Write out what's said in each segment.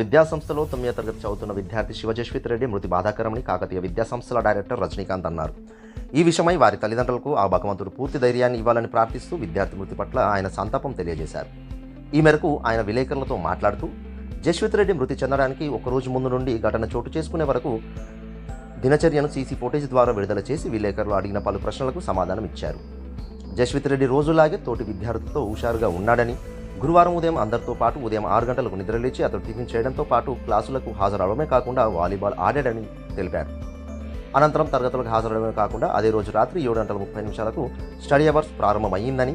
విద్యాసంస్థలో తొమ్మిదో తరగతి చదువుతున్న విద్యార్థి శివజస్విత్ రెడ్డి మృతి బాధాకరమని కాకతీయ విద్యాసంస్థల డైరెక్టర్ రజనీకాంత్ అన్నారు. ఈ విషయమై వారి తల్లిదండ్రులకు ఆ భగవంతుడు పూర్తి ధైర్యాన్ని ఇవ్వాలని ప్రార్థిస్తూ విద్యార్థి మృతి పట్ల ఆయన సంతాపం తెలియజేశారు. ఈ మేరకు ఆయన విలేకరులతో మాట్లాడుతూ జస్విత్ రెడ్డి మృతి చెందడానికి ఒక రోజు ముందు నుండి ఘటన చోటు చేసుకునే వరకు దినచర్యను సీసీ ఫుటేజ్ ద్వారా విడుదల చేసి విలేకరులు అడిగిన పలు ప్రశ్నలకు సమాధానం ఇచ్చారు జస్విత్ రెడ్డి రోజులాగే తోటి విద్యార్థులతో హుషారుగా ఉన్నాడని గురువారం ఉదయం అందరితో పాటు ఉదయం ఆరు గంటలకు నిద్రలేచి అతడు టిఫిన్ చేయడంతో పాటు క్లాసులకు హాజరవడమే కాకుండా వాలీబాల్ ఆడాడని తెలిపారు. అనంతరం తరగతులకు హాజరవడమే కాకుండా అదే రోజు రాత్రి ఏడు గంటల ముప్పై నిమిషాలకు స్టడీ అవర్స్ ప్రారంభమయ్యిందని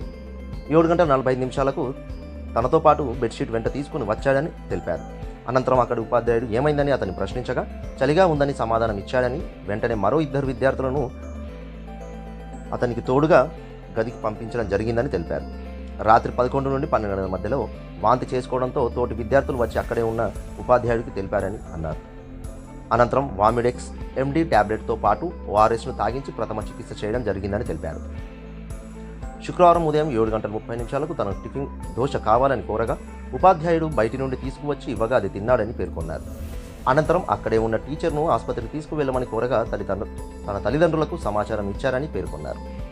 ఏడు గంటల నలభై నిమిషాలకు తనతో పాటు బెడ్షీట్ వెంట తీసుకుని వచ్చాడని తెలిపారు. అనంతరం అక్కడ ఉపాధ్యాయుడు ఏమైందని అతన్ని ప్రశ్నించగా చలిగా ఉందని సమాధానం ఇచ్చాడని వెంటనే మరో ఇద్దరు విద్యార్థులను అతనికి తోడుగా గదికి పంపించడం జరిగిందని తెలిపారు. రాత్రి పదకొండు నుండి పన్నెండు గంటల మధ్యలో వాంతి చేసుకోవడంతో తోటి విద్యార్థులు వచ్చి అక్కడే ఉన్న ఉపాధ్యాయుడికి తెలిపారని అన్నారు. అనంతరం వామిడెక్స్ ఎండి ట్యాబ్లెట్తో పాటు ఓఆర్ఎస్ను తాగించి ప్రథమ చికిత్స చేయడం జరిగిందని తెలిపారు. శుక్రవారం ఉదయం ఏడు గంటల ముప్పై నిమిషాలకు తన టిఫిన్ దోశ కావాలని కోరగా ఉపాధ్యాయుడు బయటి నుండి తీసుకువచ్చి ఇవ్వగా అది తిన్నాడని పేర్కొన్నారు. అనంతరం అక్కడే ఉన్న టీచర్ను ఆసుపత్రికి తీసుకువెళ్ళమని కోరగా తల్లిదండ్రులు తన తల్లిదండ్రులకు సమాచారం ఇచ్చారని పేర్కొన్నారు.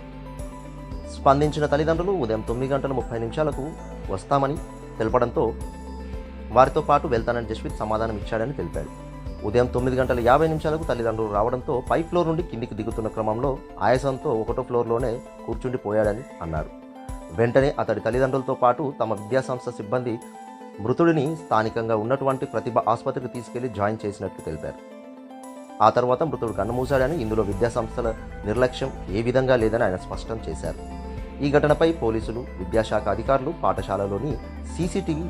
స్పందించిన తల్లిదండ్రులు ఉదయం తొమ్మిది గంటల ముప్పై నిమిషాలకు వస్తామని తెలపడంతో వారితో పాటు వెళ్తానని జస్విత్ సమాధానం ఇచ్చాడని తెలిపాడు. ఉదయం తొమ్మిది గంటల యాభై నిమిషాలకు తల్లిదండ్రులు రావడంతో పై ఫ్లోర్ నుండి కిందికి దిగుతున్న క్రమంలో ఆయాసంతో ఒకటో ఫ్లోర్లోనే కూర్చుండిపోయాడని అన్నారు. వెంటనే అతడి తల్లిదండ్రులతో పాటు తమ విద్యాసంస్థ సిబ్బంది మృతుడిని స్థానికంగా ఉన్నటువంటి ప్రతిభ ఆసుపత్రికి తీసుకెళ్ళి జాయిన్ చేసినట్లు తెలిపారు. ఆ తర్వాత మృతుడు కన్నుమూశాడని ఇందులో విద్యాసంస్థల నిర్లక్ష్యం ఏ విధంగా లేదని ఆయన స్పష్టం చేశారు. ఈ ఘటనపై పోలీసులు విద్యాశాఖ అధికారులు పాఠశాలలోని సీసీటీవీ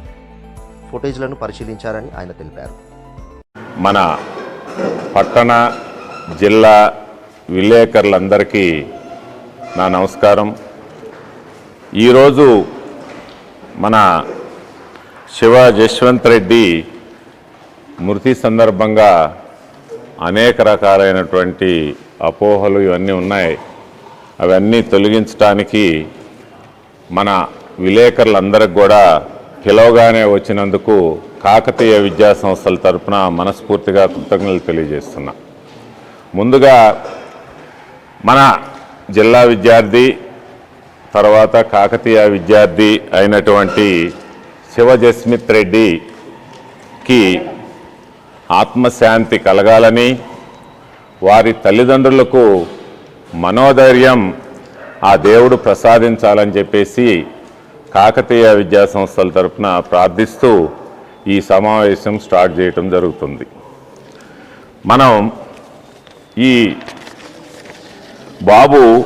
ఫుటేజ్లను పరిశీలించారని ఆయన తెలిపారు. మన పట్టణ జిల్లా విలేకరులందరికీ నా నమస్కారం. ఈరోజు మన శివ జశ్వంత్ రెడ్డి మృతి సందర్భంగా అనేక రకాలైనటువంటి అపోహలు ఇవన్నీ ఉన్నాయి. అవన్నీ తొలగించడానికి మన విలేకరులందరికి కూడా పిలవగానే వచ్చినందుకు కాకతీయ విద్యా సంస్థల తరపున మనస్ఫూర్తిగా కృతజ్ఞతలు తెలియజేస్తున్నా. ముందుగా మన జిల్లా విద్యార్థి తర్వాత కాకతీయ విద్యార్థి అయినటువంటి శివజస్మిత్ రెడ్డికి ఆత్మశాంతి కలగాలని వారి తల్లిదండ్రులకు మనోధైర్యం ఆ దేవుడు ప్రసాదించాలని చెప్పేసి కాకతీయ విద్యా సంస్థల తరపున ప్రార్థిస్తూ ఈ సమావేశం స్టార్ట్ చేయటం జరుగుతుంది. మనం ఈ బాబు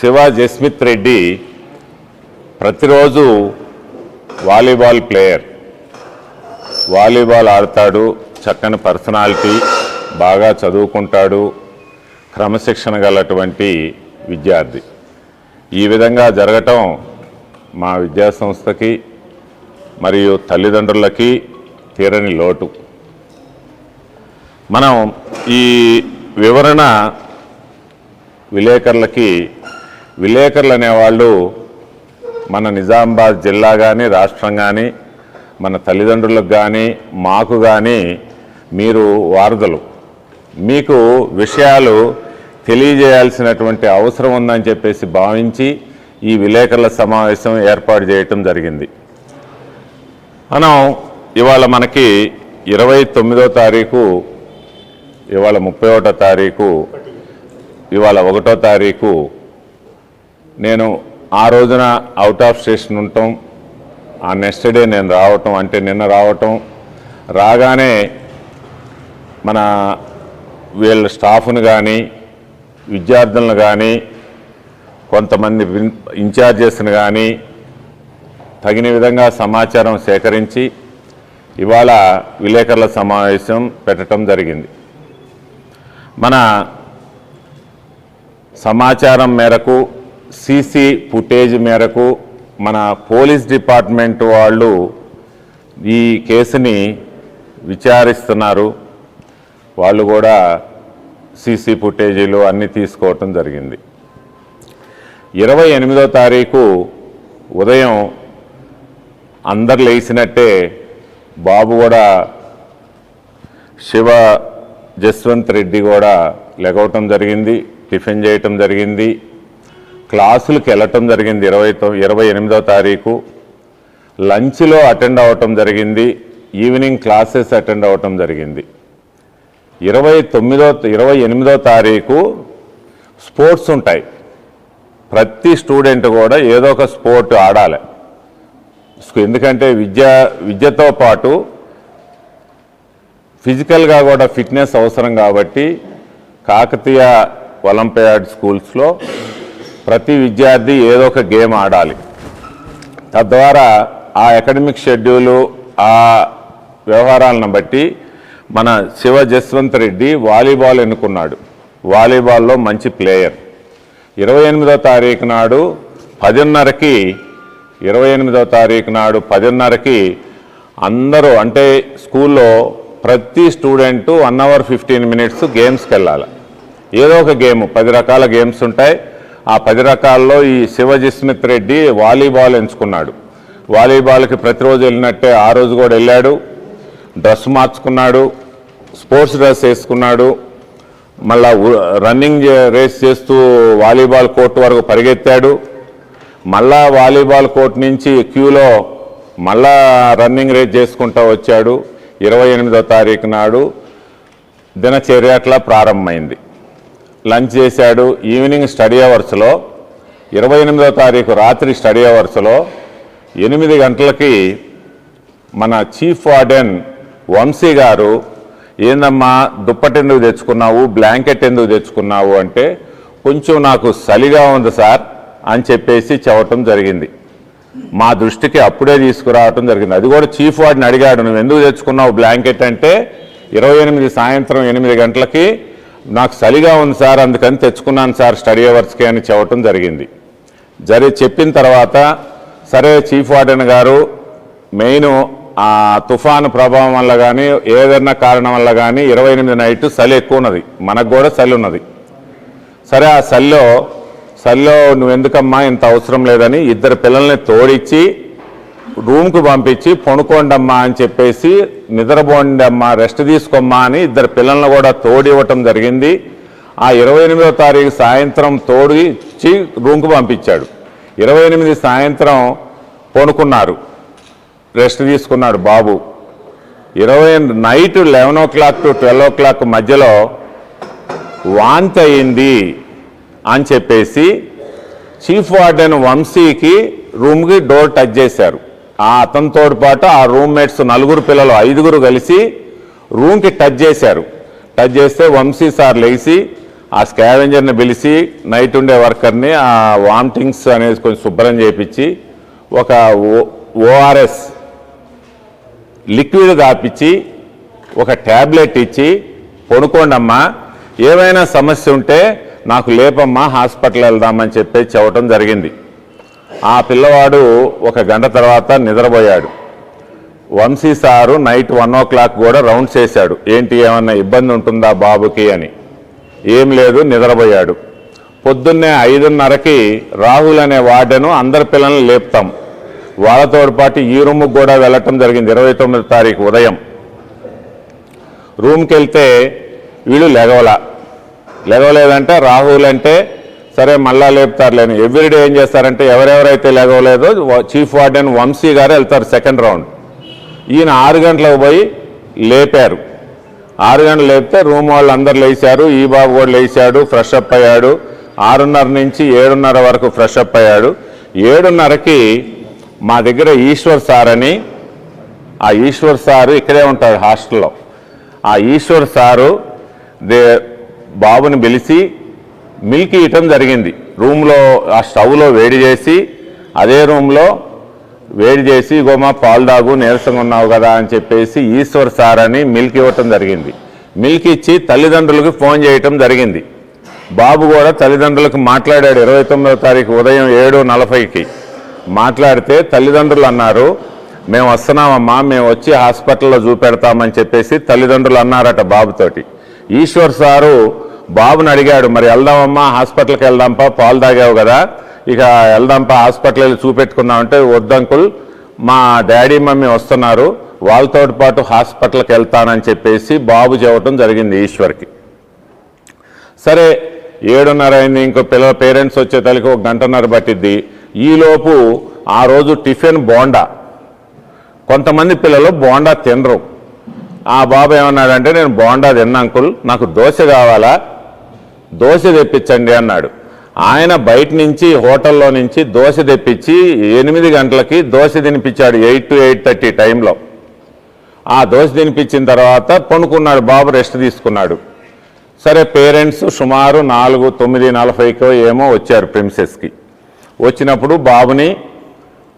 శివ జస్మిత్ రెడ్డి ప్రతిరోజు వాలీబాల్ ప్లేయర్. వాలీబాల్ ఆడతాడు చక్కని పర్సనాలిటీ. బాగా చదువుకుంటాడు క్రమశిక్షణ గలటువంటి విద్యార్థి. ఈ విధంగా జరగటం మా విద్యాసంస్థకి మరియు తల్లిదండ్రులకి తీరని లోటు. మనం ఈ వివరణ విలేకరులకి విలేకరులు అనేవాళ్ళు మన నిజామాబాద్ జిల్లా కానీ రాష్ట్రం కానీ మన తల్లిదండ్రులకు కానీ మాకు కానీ మీరు వారదలు మీకు విషయాలు తెలియజేయాల్సినటువంటి అవసరం ఉందని చెప్పేసి భావించి ఈ విలేకరుల సమావేశం ఏర్పాటు చేయటం జరిగింది. మనం ఇవాళ మనకి ఇరవై తొమ్మిదో తారీఖు ఇవాళ ముప్పై ఒకటో తారీఖు ఇవాళ ఒకటో తారీఖు. నేను ఆ రోజున అవుట్ ఆఫ్ స్టేషన్ ఉండటం ఆ నెక్స్ట్ డే నేను రావటం అంటే నిన్న రావటం. రాగానే మన వీళ్ళ స్టాఫ్ను కానీ విద్యార్థులను కానీ కొంతమంది ఇన్ఛార్జెస్ను కానీ తగిన విధంగా సమాచారం సేకరించి ఇవాళ విలేకరుల సమావేశం పెట్టడం జరిగింది. మన సమాచారం మేరకు సీసీ ఫుటేజ్ మేరకు మన పోలీస్ డిపార్ట్మెంట్ వాళ్ళు ఈ కేసుని విచారిస్తున్నారు. వాళ్ళు కూడా సీసీ ఫుటేజీలు అన్నీ తీసుకోవటం జరిగింది. ఇరవై ఎనిమిదో తారీఖు ఉదయం అందరు లేచినట్టే బాబు కూడా శివ జస్వంత్ రెడ్డి కూడా లెగవటం జరిగింది టిఫిన్ చేయటం జరిగింది క్లాసులకు వెళ్ళటం జరిగింది ఇరవై ఇరవై ఎనిమిదో తారీఖు. లంచ్లో అటెండ్ అవ్వటం జరిగింది ఈవినింగ్ క్లాసెస్ అటెండ్ అవ్వటం జరిగింది. ఇరవై తొమ్మిదో ఇరవై ఎనిమిదో తారీఖు స్పోర్ట్స్ ఉంటాయి. ప్రతి స్టూడెంట్ కూడా ఏదో ఒక స్పోర్ట్ ఆడాలి. ఎందుకంటే విద్య విద్యతో పాటు ఫిజికల్గా కూడా ఫిట్నెస్ అవసరం కాబట్టి కాకతీయ ఒలింపియాడ్ స్కూల్స్లో ప్రతి విద్యార్థి ఏదో ఒక గేమ్ ఆడాలి. తద్వారా ఆ అకాడమిక్ షెడ్యూలు ఆ వ్యవహారాలను బట్టి మన శివ జస్వంత్ రెడ్డి వాలీబాల్ ఎన్నుకున్నాడు. వాలీబాల్లో మంచి ప్లేయర్. ఇరవై ఎనిమిదో తారీఖు నాడు పదిన్నరకి ఇరవై ఎనిమిదో తారీఖు నాడు పదిన్నరకి అందరూ అంటే స్కూల్లో ప్రతి student one hour fifteen minutes గేమ్స్కి వెళ్ళాలి. ఏదో ఒక గేమ్ పది రకాల గేమ్స్ ఉంటాయి. ఆ పది రకాల్లో ఈ శివ జస్మిత్ రెడ్డి వాలీబాల్ ఎంచుకున్నాడు. వాలీబాల్కి ప్రతిరోజు వెళ్ళినట్టే ఆ రోజు కూడా వెళ్ళాడు. డ్రెస్ మార్చుకున్నాడు. స్పోర్ట్స్ డ్రెస్ వేసుకున్నాడు. మళ్ళా రన్నింగ్ రేస్ చేస్తూ వాలీబాల్ కోర్టు వరకు పరిగెత్తాడు. మళ్ళా వాలీబాల్ కోర్ట్ నుంచి క్యూలో మళ్ళా రన్నింగ్ రేస్ చేసుకుంటూ వచ్చాడు. ఇరవై ఎనిమిదో తారీఖు నాడు దినచర్యట్లా ప్రారంభమైంది. లంచ్ చేశాడు. ఈవినింగ్ స్టడీ అవర్స్లో ఇరవై ఎనిమిదో తారీఖు రాత్రి స్టడీ అవర్స్లో ఎనిమిది గంటలకి మన చీఫ్ వార్డెన్ వంశీ గారు ఏందమ్మా దుప్పటి ఎందుకు తెచ్చుకున్నావు బ్లాంకెట్ ఎందుకు తెచ్చుకున్నావు అంటే కొంచెం నాకు చలిగా ఉంది సార్ అని చెప్పేసి చెప్పటం జరిగింది. మా దృష్టికి అప్పుడే తీసుకురావటం జరిగింది. అది కూడా చీఫ్ వార్డ్ని అడిగాడు నువ్వు ఎందుకు తెచ్చుకున్నావు బ్లాంకెట్ అంటే ఇరవై ఎనిమిది సాయంత్రం ఎనిమిది గంటలకి నాకు చలిగా ఉంది సార్ అందుకని తెచ్చుకున్నాను సార్ స్టడీ అవర్స్కి అని చెప్పటం జరిగింది. జరి చెప్పిన తర్వాత సరే చీఫ్ వార్డెన్ గారు మెయిన్ ఆ తుఫాను ప్రభావం వల్ల కానీ ఏదైనా కారణం వల్ల కానీ ఇరవై ఎనిమిది నైట్ చలి ఎక్కువ ఉన్నది. మనకు కూడా చలి ఉన్నది. సరే ఆ చలిలో చలిలో నువ్వెందుకమ్మా ఇంత అవసరం లేదని ఇద్దరు పిల్లల్ని తోడిచ్చి రూమ్కు పంపించి పొనుకోండమ్మా అని చెప్పేసి నిద్రపోండమ్మా రెస్ట్ తీసుకోమ్మా అని ఇద్దరు పిల్లల్ని కూడా తోడి ఇవ్వటం జరిగింది. ఆ ఇరవై ఎనిమిదో తారీఖు సాయంత్రం తోడిచ్చి రూమ్కు పంపించాడు. ఇరవై ఎనిమిది సాయంత్రం పొనుకున్నారు రెస్ట్ తీసుకున్నాడు బాబు. ఇరవై night eleven o'clock to twelve o'clock మధ్యలో వాంతి అయింది అని చెప్పేసి చీఫ్ వార్డెన్ వంశీకి రూమ్కి డోర్ టచ్ చేశారు. ఆ అతనితో పాటు ఆ రూమ్మేట్స్ నలుగురు పిల్లలు ఐదుగురు కలిసి రూమ్కి టచ్ చేశారు. టచ్ చేస్తే వంశీ సార్ లేచి ఆ స్కావెంజర్ని పిలిచి నైట్ ఉండే వర్కర్ని ఆ వామిటింగ్స్ అనేది కొంచెం శుభ్రం చేయించి ఒక ఓఆర్ఎస్ లిక్విడ్ దాపిచ్చి ఒక ట్యాబ్లెట్ ఇచ్చి పడుకోండమ్మా ఏమైనా సమస్య ఉంటే నాకు లేపమ్మా హాస్పిటల్ వెళ్దామని చెప్పి చెప్పడం జరిగింది. ఆ పిల్లవాడు ఒక గంట తర్వాత నిద్రపోయాడు. Vamshi sir night one o'clock కూడా రౌండ్స్ చేశాడు. ఏంటి ఏమన్నా ఇబ్బంది ఉంటుందా బాబుకి? అని. ఏం లేదు నిద్రపోయాడు. పొద్దున్నే ఐదున్నరకి రాహుల్ అనే వార్డెను అందరి పిల్లల్ని లేపుతాం. వాళ్ళతో పాటు ఈ రూమ్కి కూడా వెళ్ళటం జరిగింది. ఇరవై తొమ్మిది తారీఖు ఉదయం. రూమ్కి వెళ్తే వీళ్ళు లెగవల. లెగవలేదంటే రాహుల్ అంటే సరే మళ్ళా లేపుతారులేని ఎవ్రీడే ఏం చేస్తారంటే ఎవరెవరైతే లేగవలేదో చీఫ్ వార్డెన్ వంశీ గారు వెళ్తారు సెకండ్ రౌండ్ ఈయన ఆరు గంటలకు పోయి లేపారు. ఆరు గంటలు లేపితే రూమ్ వాళ్ళు అందరు లేచారు. ఈ బాబు కూడా లేచాడు ఫ్రెష్ అప్ అయ్యాడు. ఆరున్నర నుంచి ఏడున్నర వరకు ఫ్రెష్ అప్ అయ్యాడు. ఏడున్నరకి మా దగ్గర ఈశ్వర్ సార్ అని ఆ ఈశ్వర్ సారు ఇక్కడే ఉంటాడు హాస్టల్లో. ఆ ఈశ్వర్ సారు దే బాబుని పిలిచి మిల్క్ ఇవ్వటం జరిగింది. రూమ్లో ఆ స్టవ్లో వేడి చేసి అదే రూమ్లో వేడి చేసి గోమా పాలు దాగు నీరసంగా ఉన్నావు కదా అని చెప్పేసి ఈశ్వర్ సార్ అని మిల్క్ ఇవ్వటం జరిగింది. మిల్క్ ఇచ్చి తల్లిదండ్రులకు ఫోన్ చేయటం జరిగింది. బాబు కూడా తల్లిదండ్రులకు మాట్లాడాడు ఇరవై తొమ్మిదో తారీఖు ఉదయం ఏడు నలభైకి. మాట్లాడితే తల్లిదండ్రులు అన్నారు మేము వస్తున్నామమ్మా మేము వచ్చి హాస్పిటల్లో చూపెడతామని చెప్పేసి తల్లిదండ్రులు అన్నారట బాబుతోటి. ఈశ్వర్ సారు బాబుని అడిగాడు మరి వెళ్దామమ్మా హాస్పిటల్కి వెళ్దాంపా పాలు తాగావు కదా ఇక వెళ్దాంపా హాస్పిటల్ వెళ్ళి చూపెట్టుకుందాం వద్దంకుల్ మా డాడీ మమ్మీ వస్తున్నారు వాళ్ళతో పాటు హాస్పిటల్కి వెళ్తానని చెప్పేసి బాబు చెప్పటం జరిగింది ఈశ్వర్కి. సరే ఏడున్నర అయింది ఇంకో పిల్లల పేరెంట్స్ వచ్చేతలకి ఒక గంటన్నర పట్టిద్ది ఈలోపు ఆ రోజు టిఫిన్ బోండా. కొంతమంది పిల్లలు బోండా తినరు. ఆ బాబు ఏమన్నాడంటే నేను బోండా తిన్నాంకుల్ నాకు దోశ కావాలా? దోశ తెప్పించండి అన్నాడు. ఆయన బయట నుంచి హోటల్లో నుంచి దోశ తెప్పించి ఎనిమిది గంటలకి దోశ తినిపించాడు ఎయిట్ టు ఎయిట్ థర్టీ టైంలో. ఆ దోశ తినిపించిన తర్వాత పనుకున్నాడు బాబు రెస్ట్ తీసుకున్నాడు. సరే పేరెంట్స్ సుమారు నాలుగు తొమ్మిది నలభైకో ఏమో వచ్చారు ప్రిన్సెస్కి. వచ్చినప్పుడు బాబుని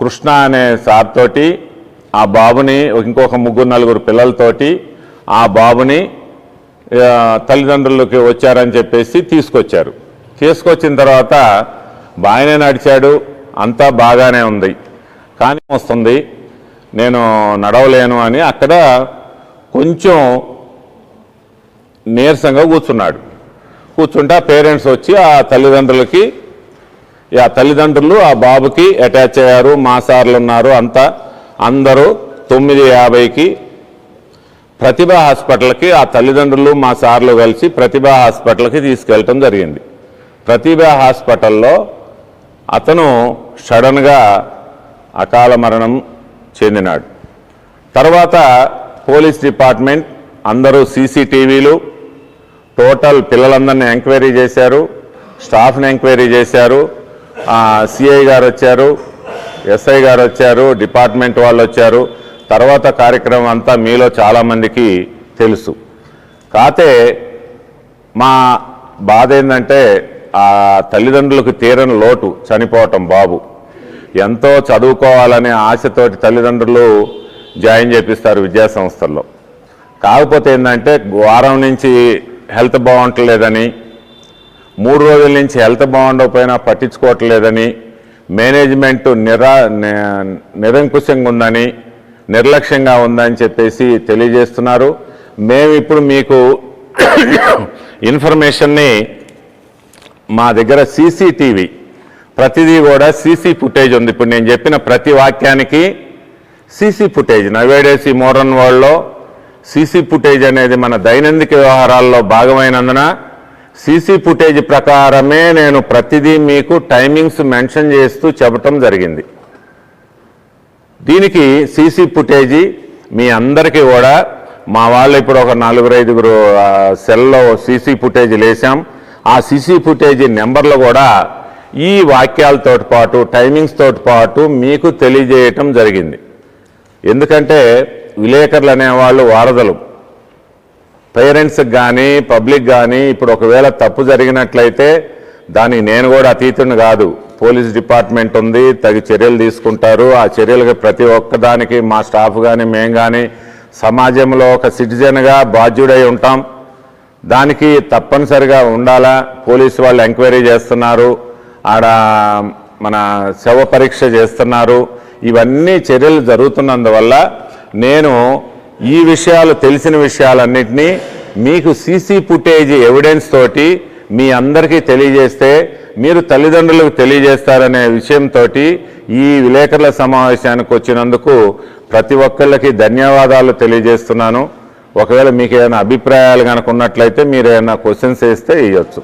కృష్ణ అనే సార్ తోటి ఆ బాబుని ఇంకొక ముగ్గురు నలుగురు పిల్లలతోటి ఆ బాబుని తల్లిదండ్రులకి వచ్చారని చెప్పేసి తీసుకొచ్చారు. తీసుకొచ్చిన తర్వాత బాగానే నడిచాడు అంతా బాగానే ఉంది. కానీ వస్తుంది నేను నడవలేను అని అక్కడ కొంచెం నీరసంగా కూర్చున్నాడు. కూర్చుంటే ఆ పేరెంట్స్ వచ్చి ఆ తల్లిదండ్రులకి ఆ తల్లిదండ్రులు ఆ బాబుకి అటాచ్ అయ్యారు మా సార్లు ఉన్నారు అంతా. అందరూ తొమ్మిది యాభైకి ప్రతిభ హాస్పిటల్కి ఆ తల్లిదండ్రులు మా సార్లు కలిసి ప్రతిభ హాస్పిటల్కి తీసుకెళ్ళటం జరిగింది. ప్రతిభ హాస్పిటల్లో అతను సడన్గా అకాల మరణం చెందినాడు. తర్వాత పోలీస్ డిపార్ట్మెంట్ అందరూ సీసీటీవీలు టోటల్ పిల్లలందరినీ ఎంక్వైరీ చేశారు స్టాఫ్ని ఎంక్వైరీ చేశారు. సిఐ గారు వచ్చారు ఎస్ఐ గారు వచ్చారు డిపార్ట్మెంట్ వాళ్ళు వచ్చారు. తర్వాత కార్యక్రమం అంతా మీలో చాలామందికి తెలుసు. కాతే మా బాధ ఏంటంటే ఆ తల్లిదండ్రులకు తీరని లోటు చనిపోవటం బాబు. ఎంతో చదువుకోవాలనే ఆశతోటి తల్లిదండ్రులు జాయిన్ చేపిస్తారు విద్యా సంస్థల్లో కాకపోతే ఏంటంటే వారం నుంచి హెల్త్ బాగుంటలేదని మూడు రోజుల నుంచి హెల్త్ బాగుండకపోయినా పట్టించుకోవట్లేదని మేనేజ్మెంట్ నిరా నిరంకుశంగా ఉందని నిర్లక్ష్యంగా ఉందని చెప్పేసి తెలియజేస్తున్నారు. మేము ఇప్పుడు మీకు ఇన్ఫర్మేషన్ని మా దగ్గర సీసీటీవీ ప్రతిదీ కూడా సీసీ ఫుటేజ్ ఉంది. ఇప్పుడు నేను చెప్పిన ప్రతి వాక్యానికి సీసీ ఫుటేజ్ నవేడేసి మోడర్న్ వరల్డ్లో సీసీ ఫుటేజ్ అనేది మన దైనందిక వ్యవహారాల్లో భాగమైనందున సీసీ ఫుటేజ్ ప్రకారమే నేను ప్రతిదీ మీకు టైమింగ్స్ మెన్షన్ చేస్తూ చెప్పటం జరిగింది. దీనికి సీసీ ఫుటేజీ మీ అందరికీ కూడా మా వాళ్ళు ఇప్పుడు ఒక నలుగురు ఐదుగురు సెల్లో సీసీ ఫుటేజ్ లేసాం ఆ సీసీ ఫుటేజ్ నెంబర్లు కూడా ఈ వాక్యాలతో పాటు టైమింగ్స్ తోటి పాటు మీకు తెలియజేయటం జరిగింది. ఎందుకంటే విలేకరులు అనేవాళ్ళు వారధలు. పేరెంట్స్కి కానీ పబ్లిక్ కానీ ఇప్పుడు ఒకవేళ తప్పు జరిగినట్లయితే దాన్ని నేను కూడా అతీతుని కాదు. పోలీస్ డిపార్ట్మెంట్ ఉంది తగి చర్యలు తీసుకుంటారు. ఆ చర్యలకు ప్రతి ఒక్కదానికి మా స్టాఫ్ కానీ మేము కానీ సమాజంలో ఒక సిటిజన్గా బాధ్యుడై ఉంటాం. దానికి తప్పనిసరిగా ఉండాలా? పోలీసు వాళ్ళు ఎంక్వైరీ చేస్తున్నారు. ఆడ మన శవ పరీక్ష చేస్తున్నారు. ఇవన్నీ చర్యలు జరుగుతున్నందువల్ల నేను ఈ విషయాలు తెలిసిన విషయాలన్నింటినీ మీకు సీసీ ఫుటేజ్ ఎవిడెన్స్ తోటి మీ అందరికీ తెలియజేస్తే మీరు తల్లిదండ్రులకు తెలియజేస్తారనే విషయంతో ఈ విలేకరుల సమావేశానికి వచ్చినందుకు ప్రతి ఒక్కళ్ళకి ధన్యవాదాలు తెలియజేస్తున్నాను. ఒకవేళ మీకు ఏదైనా అభిప్రాయాలు కనుక ఉన్నట్లయితే మీరు ఏమైనా క్వశ్చన్స్ వేస్తే ఇవ్వచ్చు?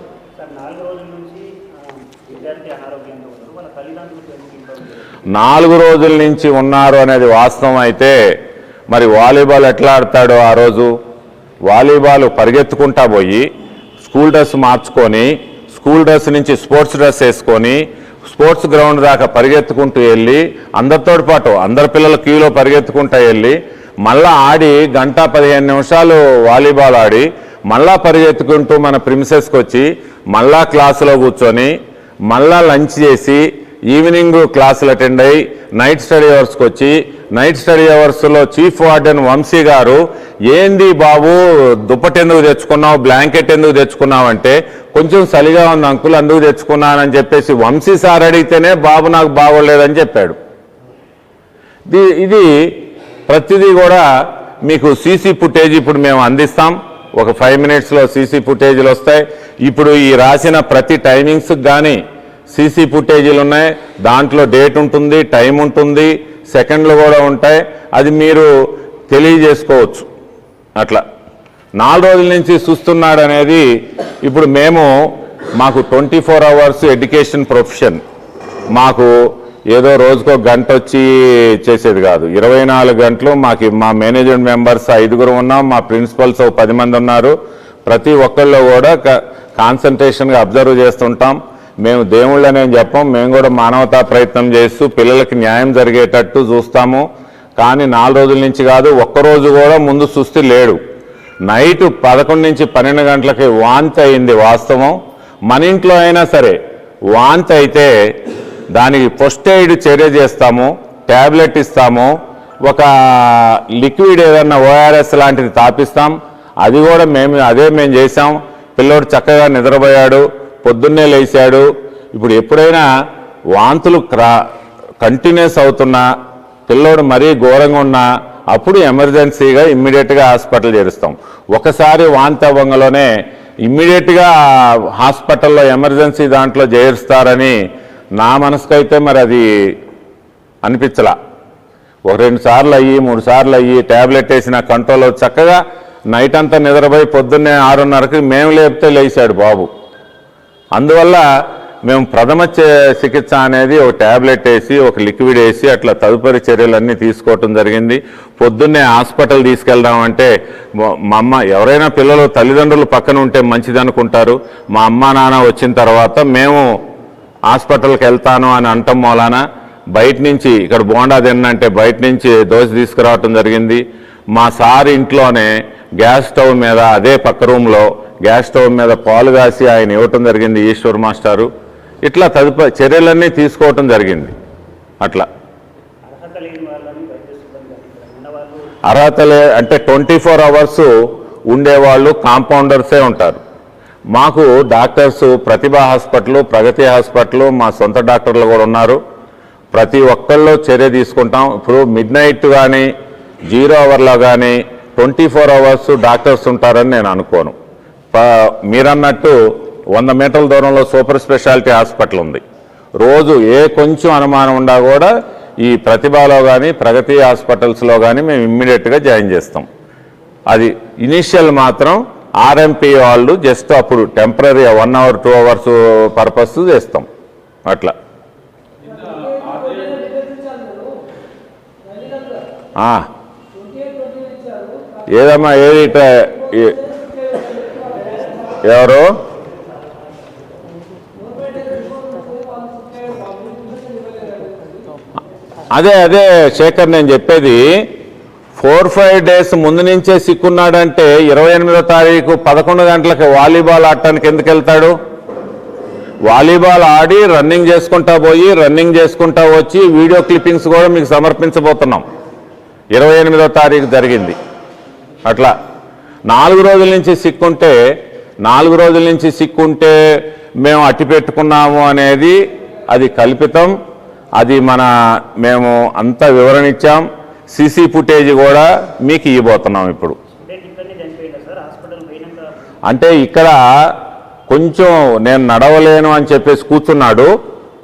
నాలుగు రోజుల నుంచి ఉన్నారు అనేది వాస్తవం అయితే మరి వాలీబాల్ ఎట్లా ఆడతాడో ఆ రోజు? వాలీబాల్ పరిగెత్తుకుంటా పోయి స్కూల్ డ్రెస్ మార్చుకొని స్కూల్ డ్రెస్ నుంచి స్పోర్ట్స్ డ్రెస్ వేసుకొని స్పోర్ట్స్ గ్రౌండ్ దాకా పరిగెత్తుకుంటూ వెళ్ళి అందరితో పాటు అందరి పిల్లల క్యూలో పరిగెత్తుకుంటూ వెళ్ళి మళ్ళా ఆడి గంట పదిహేను నిమిషాలు వాలీబాల్ ఆడి మళ్ళా పరిగెత్తుకుంటూ మన ప్రిన్సెస్కి వచ్చి మళ్ళా క్లాసులో కూర్చొని మళ్ళా లంచ్ చేసి ఈవినింగ్ క్లాసులు అటెండ్ అయ్యి నైట్ స్టడీ అవర్స్కి వచ్చి నైట్ స్టడీ అవర్స్లో చీఫ్ వార్డెన్ వంశీ గారు ఏంది బాబు దుప్పటి ఎందుకు తెచ్చుకున్నావు బ్లాంకెట్ ఎందుకు తెచ్చుకున్నావు అంటే కొంచెం చలిగా ఉంది అంకుల్ అందుకు తెచ్చుకున్నానని చెప్పేసి వంశీ సార్ అడిగితేనే బాబు నాకు బాగోలేదని చెప్పాడు. ఇది- ఇది ప్రతిదీ కూడా మీకు సీసీ ఫుటేజ్ ఇప్పుడు మేము అందిస్తాం. ఒక ఫైవ్ మినిట్స్లో సీసీ ఫుటేజీలు వస్తాయి. ఇప్పుడు ఈ రాసిన ప్రతి టైమింగ్స్కి కానీ సీసీ ఫుటేజీలు ఉన్నాయి. దాంట్లో డేట్ ఉంటుంది టైం ఉంటుంది. సెకండ్లు కూడా ఉంటాయి. అది మీరు తెలియజేసుకోవచ్చు. అట్లా. నాలుగు రోజుల నుంచి చూస్తున్నాడు అనేది ఇప్పుడు మేము మాకు twenty four hours education profession. మాకు ఏదో రోజుకో గంట వచ్చి చేసేది కాదు. ఇరవై నాలుగు గంటలు మాకు మా మేనేజ్మెంట్ మెంబర్స్ ఐదుగురు ఉన్నాం. మా ప్రిన్సిపల్స్ ఒక పది మంది ఉన్నారు. ప్రతి ఒక్కళ్ళు కూడా కాన్సన్ట్రేషన్గా అబ్జర్వ్ చేస్తుంటాం. మేము దేవుళ్ళనే చెప్పం మేము కూడా మానవతా ప్రయత్నం చేస్తూ పిల్లలకి న్యాయం జరిగేటట్టు చూస్తాము. కానీ నాలుగు రోజుల నుంచి కాదు ఒక్కరోజు కూడా ముందు సుస్థి లేడు. నైట్ పదకొండు నుంచి పన్నెండు గంటలకి వాంతి అయింది వాస్తవం. మన ఇంట్లో అయినా సరే వాంతి అయితే దానికి ఫస్ట్ ఎయిడ్ చర్య చేస్తాము ట్యాబ్లెట్ ఇస్తాము ఒక లిక్విడ్ ఏదన్నా ఓఆర్ఎస్ లాంటిది తాపిస్తాం. అది కూడా మేము అదే మేము చేసాం పిల్లోడు చక్కగా నిద్రపోయాడు. పొద్దున్నే లేచాడు. ఇప్పుడు ఎప్పుడైనా వాంతులు క్రా కంటిన్యూస్ అవుతున్నా పిల్లోడు మరీ ఘోరంగా ఉన్నా అప్పుడు ఎమర్జెన్సీగా ఇమ్మీడియట్గా హాస్పిటల్ చేరుస్తాం. ఒకసారి వాంతి అవ్వంగలోనే ఇమ్మీడియట్గా హాస్పిటల్లో ఎమర్జెన్సీ దాంట్లో చేరుస్తారని నా మనసుకైతే మరి అది అనిపించలా. ఒక రెండు సార్లు అయ్యి మూడు సార్లు అయ్యి ట్యాబ్లెట్ వేసిన కంట్రోల్ చక్కగా నైట్ అంతా నిద్రపోయి పొద్దున్నే ఆరున్నరకి మేము లేపితే లేచాడు బాబు. అందువల్ల మేము ప్రథమ చే- చికిత్స అనేది ఒక ట్యాబ్లెట్ వేసి ఒక లిక్విడ్ వేసి అట్లా తదుపరి చర్యలన్నీ తీసుకోవటం జరిగింది. పొద్దున్నే హాస్పిటల్ తీసుకెళ్దామంటే మా- మా అమ్మ ఎవరైనా పిల్లలు తల్లిదండ్రులు పక్కన ఉంటే మంచిది అనుకుంటారు. మా అమ్మ నాన్న వచ్చిన తర్వాత మేము హాస్పిటల్కి వెళ్తాను అని అంటం మూలాన. బయట నుంచి ఇక్కడ బోండా తిన్నంటే బయట నుంచి దోశ తీసుకురావటం జరిగింది. మా సార్ ఇంట్లోనే గ్యాస్ స్టవ్ మీద అదే పక్క రూమ్లో గ్యాస్ స్టవ్ మీద పాలు కాసి ఆయన ఇవ్వటం జరిగింది ఈశ్వర్ మాస్టారు. ఇట్లా తదుపరి చర్యలన్నీ తీసుకోవటం జరిగింది. అట్లా. అర్హత లే అంటే ట్వంటీ ఫోర్ అవర్స్ ఉండేవాళ్ళు కాంపౌండర్సే ఉంటారు. మాకు doctors Pratibha hospital Pragathi hospital మా సొంత డాక్టర్లు కూడా ఉన్నారు. ప్రతి ఒక్కళ్ళు చర్య తీసుకుంటాం. ఇప్పుడు మిడ్ నైట్ కానీ జీరో అవర్లో కానీ ట్వంటీ ఫోర్ అవర్స్ డాక్టర్స్ ఉంటారని నేను అనుకోను. మీరన్నట్టు వంద మీటర్ల దూరంలో సూపర్ స్పెషాలిటీ హాస్పిటల్ ఉంది. రోజు ఏ కొంచెం అనుమానం ఉన్నా కూడా ఈ ప్రతిభలో కానీ ప్రగతి హాస్పిటల్స్లో కానీ మేము ఇమ్మీడియట్గా జాయిన్ చేస్తాం. అది ఇనిషియల్ మాత్రం ఆర్ఎంపీ వాళ్ళు జస్ట్ అప్పుడు temporary one hour two hours purpose చేస్తాం. అట్లా. ఏదమ్మా ఏది ఇట్లా ఎవరు? అదే అదే శేఖర్ నేను చెప్పేది ఫోర్ ఫైవ్ డేస్ ముందు నుంచే సిక్కున్నాడంటే ఇరవై ఎనిమిదో తారీఖు పదకొండు గంటలకి వాలీబాల్ ఆడటానికి ఎందుకు వెళ్తాడు? వాలీబాల్ ఆడి రన్నింగ్ చేసుకుంటా పోయి రన్నింగ్ చేసుకుంటా వచ్చి వీడియో క్లిప్పింగ్స్ కూడా మీకు సమర్పించబోతున్నాం. ఇరవై ఎనిమిదో తారీఖు జరిగింది. అట్లా నాలుగు రోజుల నుంచి సిక్కుంటే నాలుగు రోజుల నుంచి సిక్కుంటే మేము అట్టి పెట్టుకున్నాము అనేది అది కల్పితం. అది మన మేము అంత వివరణ ఇచ్చాం. సీసీ ఫుటేజ్ కూడా మీకు ఇవ్వబోతున్నాం ఇప్పుడు. అంటే ఇక్కడ కొంచెం నేను నడవలేను అని చెప్పేసి కూర్చున్నాడు.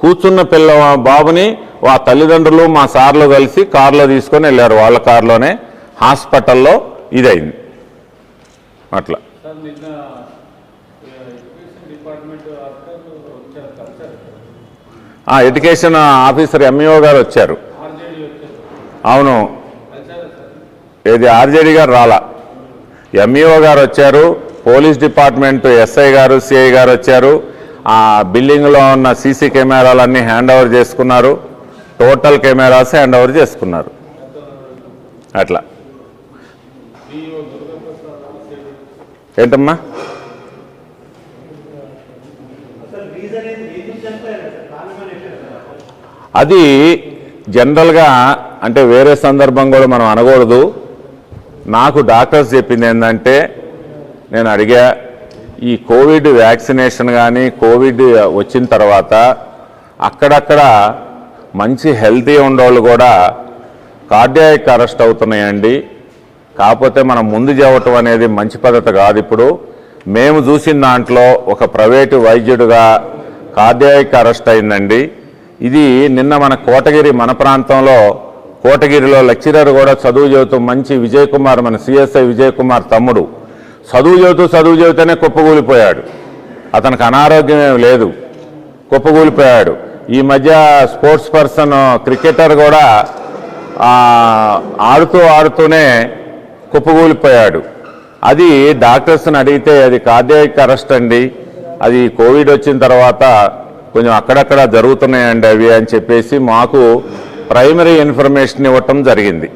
కూర్చున్న పిల్ల బాబుని ఆ తల్లిదండ్రులు మా సార్లు కలిసి కారులో తీసుకొని వెళ్ళారు. వాళ్ళ కారులోనే హాస్పిటల్లో ఇదైంది. అట్లా సార్ నిన్న ఎడ్యుకేషన్ డిపార్ట్మెంట్ అధికారులు వచ్చారు కలిసారు ఆ ఎడ్యుకేషన్ ఆఫీసర్ ఎంఈఓ గారు వచ్చారు. అవును. ఏది ఆర్జేడీ గారు రాలా. ఎంఈఓ గారు వచ్చారు. Police department SI garu CI garu వచ్చారు. ఆ బిల్డింగ్లో ఉన్న సీసీ కెమెరాలన్నీ హ్యాండ్ ఓవర్ చేసుకున్నారు. టోటల్ కెమెరాస్ హ్యాండ్ ఓవర్ చేసుకున్నారు. అట్లా. ఏంటమ్మా? అది జనరల్గా అంటే వేరే సందర్భం కూడా మనం అనకూడదు. నాకు డాక్టర్స్ చెప్పింది ఏంటంటే నేను అడిగా ఈ కోవిడ్ వ్యాక్సినేషన్ కానీ కోవిడ్ వచ్చిన తర్వాత అక్కడక్కడ మంచి హెల్తీ ఉండేవాళ్ళు కూడా కార్డియాక్ అరెస్ట్ అవుతున్నాయండి. కాకపోతే మనం ముందు చేయటం అనేది మంచి పద్ధతి కాదు ఇప్పుడు. మేము చూసిన దాంట్లో ఒక ప్రైవేటు వైద్యుడిగా కార్డియాక్ అరెస్ట్ అయిందండి. ఇది నిన్న మన కోటగిరి మన ప్రాంతంలో కోటగిరిలో లెక్చరర్ కూడా చదువు చెబుతూ మంచి విజయ్ కుమార్ మన సిఎస్ఐ విజయ్ కుమార్ తమ్ముడు. చదువు చెబుతూ చదువు చెబుతూనే కుప్పగూలిపోయాడు అతనికి అనారోగ్యం లేదు. కుప్పగూలిపోయాడు ఈ మధ్య స్పోర్ట్స్ పర్సన్ క్రికెటర్ కూడా ఆడుతూ ఆడుతూనే కుప్పగూలిపోయాడు అది డాక్టర్స్ని అడిగితే అది కార్డియాక్ అరెస్ట్ అండి. అది కోవిడ్ వచ్చిన తర్వాత కొంచెం అక్కడక్కడ జరుగుతున్నాయండి అవి అని చెప్పేసి మాకు ప్రైమరీ ఇన్ఫర్మేషన్ ఇవ్వటం జరిగింది.